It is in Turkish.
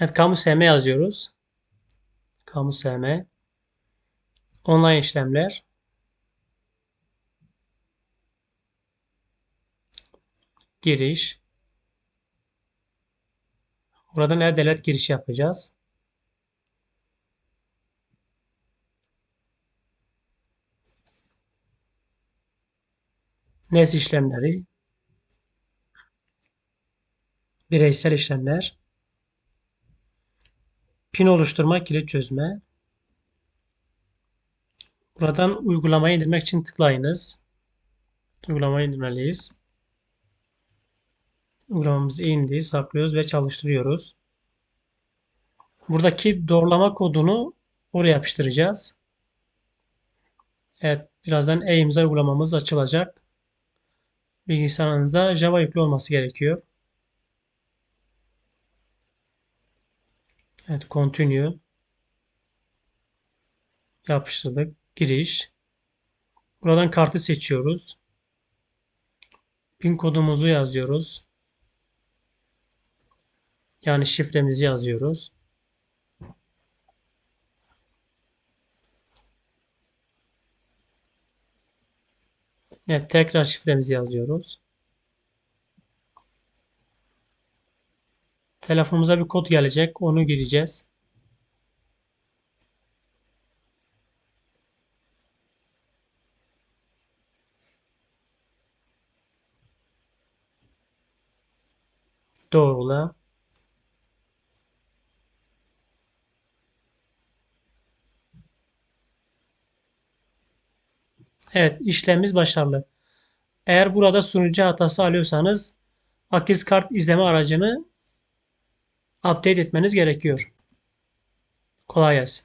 Evet, kamu SM yazıyoruz. Kamu SM. Online işlemler. Giriş. Buradan e-devlet giriş yapacağız. NES işlemleri. Bireysel işlemler. Pin oluşturma, kilit çözme. Buradan uygulamayı indirmek için tıklayınız. Uygulamayı indirmeliyiz. Uygulamamız indi, saklıyoruz ve çalıştırıyoruz. Buradaki doğrulama kodunu oraya yapıştıracağız. Evet, birazdan e-imza uygulamamız açılacak. Bilgisayarınızda Java yüklü olması gerekiyor. Evet, continue. Yapıştırdık. Giriş. Buradan kartı seçiyoruz. Pin kodumuzu yazıyoruz. Yani şifremizi yazıyoruz. Evet, tekrar şifremizi yazıyoruz. Telefonumuza bir kod gelecek. Onu gireceğiz. Doğrula. Evet, işlemimiz başarılı. Eğer burada sunucu hatası alıyorsanız Akiz kart izleme aracını update etmeniz gerekiyor. Kolay gelsin.